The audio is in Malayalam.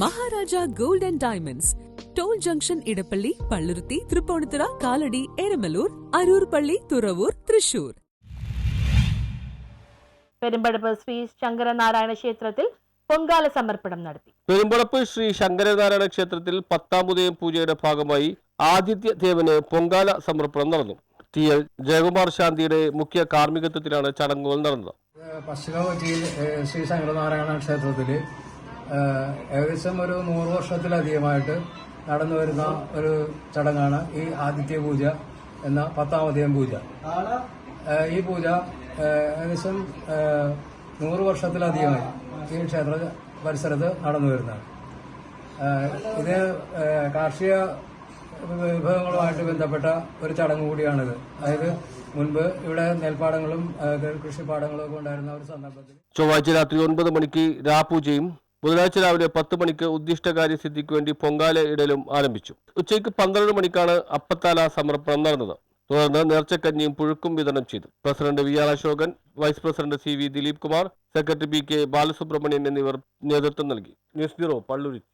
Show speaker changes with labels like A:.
A: Maharaja gold and diamonds. Toll junction Edappally Palluruthy Tripunithura Kalady Eramalloor Aroor പള്ളി തുറവൂർ തൃശൂർ.
B: പെരുമ്പടപ്പ് ശ്രീ ശങ്കരനാരായണ ക്ഷേത്രത്തിൽ പൊങ്കാല സമർപ്പണം നടത്തി.
C: പെരുമ്പടപ്പ് ശ്രീ ശങ്കരനാരായണ ക്ഷേത്രത്തിൽ പത്താമുദയം പൂജയുടെ ഭാഗമായി ആദിത്യ ദേവന് പൊങ്കാല സമർപ്പണം നടന്നു. ടി. എൽ. ജയകുമാർ ശാന്തിയുടെ മുഖ്യ കാർമ്മികത്വത്തിലാണ് ചടങ്ങുകൾ നടന്നത്.
D: പശ്ചിമ ശ്രീ ശങ്കരനാരായണ ക്ഷേത്രത്തിൽ ഏകദേശം ഒരു നൂറ് വർഷത്തിലധികമായിട്ട് നടന്നു വരുന്ന ഒരു ചടങ്ങാണ് ഈ ആദിത്യ പൂജ എന്ന പത്താമതയം പൂജ. ഈ പൂജ ഏകദേശം നൂറ് വർഷത്തിലധികമായി ഈ ക്ഷേത്ര പരിസരത്ത് നടന്നു വരുന്നതാണ്. ഇത് കാർഷിക വിഭവങ്ങളുമായിട്ട് ബന്ധപ്പെട്ട ഒരു ചടങ്ങ് കൂടിയാണിത്. അതായത് മുൻപ് ഇവിടെ നെൽപ്പാടങ്ങളും കൃഷിപ്പാടങ്ങളും ഒക്കെ ഉണ്ടായിരുന്ന ഒരു സന്ദർഭത്തിൽ
C: ചൊവ്വാഴ്ച രാത്രി ഒൻപത് മണിക്ക് രാപൂജയും ബുധനാഴ്ച രാവിലെ പത്ത് മണിക്ക് ഉദ്ദിഷ്ടകാര്യ സിദ്ധിക്ക് വേണ്ടി പൊങ്കാല ഇടലും ആരംഭിച്ചു. ഉച്ചയ്ക്ക് പന്ത്രണ്ട് മണിക്കാണ് അപ്പത്താല സമർപ്പണം നടന്നത്. തുടർന്ന് നേർച്ചക്കഞ്ഞിയും പുഴുക്കും വിതരണം ചെയ്തു. President V R Ashokan vice president C V Dileep Kumar secretary P K Balasubramanian എന്നിവർ നേതൃത്വം നൽകി. News bureau Palluruthy.